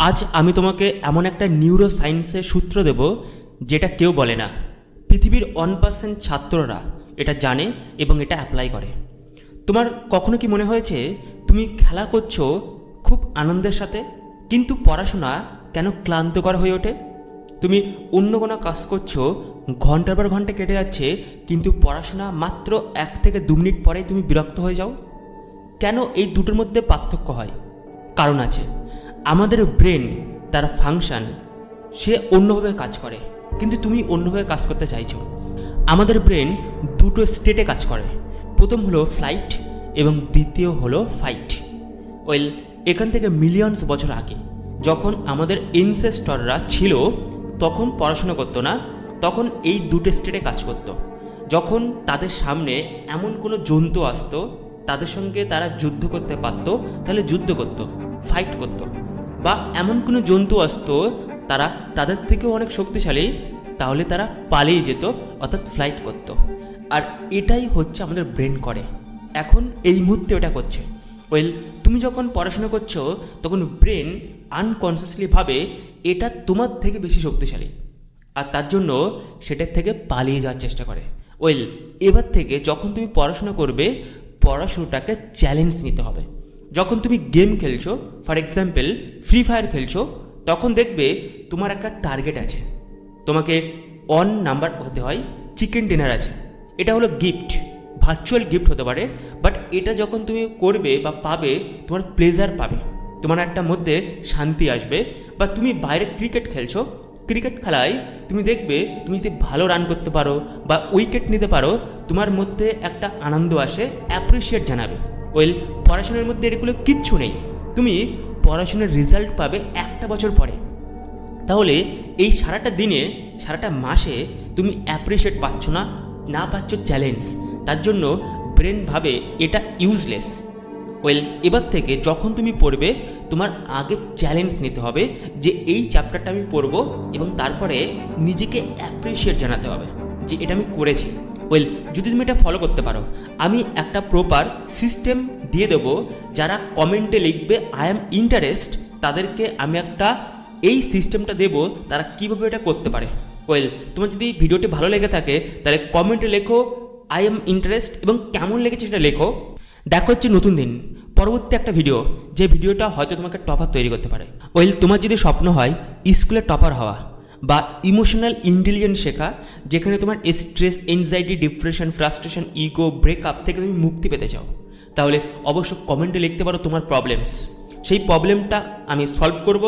আজ আমি তোমাকে এমন একটা নিউরো সায়েন্সের সূত্র দেব যেটা কেউ বলে না। পৃথিবীর ওয়ান পার্সেন্ট ছাত্ররা এটা জানে এবং এটা অ্যাপ্লাই করে। তোমার কখনো কি মনে হয়েছে, তুমি খেলা করছ খুব আনন্দের সাথে, কিন্তু পড়াশোনা কেন ক্লান্তকর হয়ে ওঠে? তুমি অন্য কোনো কাজ করছ, ঘণ্টার পর ঘণ্টা কেটে যাচ্ছে, কিন্তু পড়াশোনা মাত্র এক থেকে দু মিনিট পরেই তুমি বিরক্ত হয়ে যাও? কেন এই দুটোর মধ্যে পার্থক্য হয়? কারণ আছে। আমাদের ব্রেন তার ফাংশন সে অন্যভাবে কাজ করে। কিন্তু তুমি অন্যভাবে কাজ করতে চাইছো। আমাদের ব্রেন দুটো স্টেটে কাজ করে। প্রথম হলো ফ্লাইট এবং দ্বিতীয় হলো ফাইট ওয়েল এখান থেকে মিলিয়নস বছর আগে, যখন আমাদের ইনসেস্টররা ছিল, তখন পড়াশোনা করতো না, তখন এই দুটো স্টেটে কাজ করতো। যখন তাদের সামনে এমন কোনো জন্তু আসতো, তাদের সঙ্গে তারা যুদ্ধ করতে পারতো, তাহলে যুদ্ধ করতো ফাইট করতো। বা এমন কোনো জন্তু আসতো, তারা তাদের থেকেও অনেক শক্তিশালী, তাহলে তারা পালিয়ে যেত, অর্থাৎ ফ্লাইট করতো। আর এটাই হচ্ছে আমাদের ব্রেন করে। এখন এই মুহূর্তে ওটা করছে। ওয়েল তুমি যখন পড়াশোনা করছ, তখন ব্রেন আনকনসিয়াসলি ভাবে এটা তোমার থেকে বেশি শক্তিশালী। আর তার জন্য সেটার থেকে পালিয়ে যাওয়ার চেষ্টা করে। ওয়েল এবার থেকে যখন তুমি পড়াশোনা করবে পড়াশোনাটাকে চ্যালেঞ্জ নিতে হবে। যখন তুমি গেম খেলছো ফর এক্সাম্পল ফ্রি ফায়ার খেলছো, তখন দেখবে তোমার একটা টার্গেট আছে। তোমাকে অন নাম্বার হতে হয় চিকেন ডিনার আছে। এটা হলো গিফট ভার্চুয়াল গিফট হতে পারে বাট এটা যখন তুমি করবে বা পাবে, তোমার প্লেজার পাবে। তোমার একটা মধ্যে শান্তি আসবে, বা তুমি বাইরে ক্রিকেট খেলছো ক্রিকেট খেলায় তুমি দেখবে, তুমি যদি ভালো রান করতে পারো, বা উইকেট নিতে পারো, তোমার মধ্যে একটা আনন্দ আসে অ্যাপ্রিসিয়েট জানাবে। ওয়েল, পড়াশোনার মধ্যে এগুলো কিচ্ছু নেই। তুমি পড়াশোনার রেজাল্ট পাবে একটা বছর পরে। তাহলে এই সারাটা দিনে, সারাটা মাসে তুমি অ্যাপ্রিসিয়েট পাচ্ছ না না পাচ্ছ চ্যালেঞ্জ তার জন্য ব্রেন ভাবে এটা ইউজলেস ওয়েল, এবার থেকে যখন তুমি পড়বে, তোমার আগে চ্যালেঞ্জ নিতে হবে যে এই চ্যাপ্টারটা আমি পড়ব এবং তারপরে নিজেকে অ্যাপ্রিসিয়েট জানাতে হবে যে এটা আমি করেছি। ওয়েল, যদি তুমি এটা ফলো করতে পারো, আমি একটা প্রপার সিস্টেম দিয়ে দেবো যারা কমেন্টে লিখবে আই অ্যাম ইন্টারেস্ট তাদেরকে আমি একটা এই সিস্টেমটা দেবো তারা কীভাবে এটা করতে পারে। ওয়েল, তোমার যদি ভিডিওটি ভালো লেগে থাকে, তাহলে কমেন্টে লেখো আই এম ইন্টারেস্ট এবং কেমন লেগেছে সেটা লেখো। দেখো হচ্ছে নতুন দিন, পরবর্তী একটা ভিডিও যে ভিডিওটা হয়তো তোমাকে টপার তৈরি করতে পারে। ওয়েল, তোমার যদি স্বপ্ন হয়, স্কুলে টপার হওয়া। বা ইমোশনাল ইন্টেলিজেন্স শেখা, যেখানে তোমার stress anxiety depression frustration ego breakup থেকে তুমি মুক্তি পেতে চাও। তাহলে অবশ্য কমেন্টে লিখতে পারো তোমার প্রবলেমস সেই প্রবলেমটা আমি সলভ করব।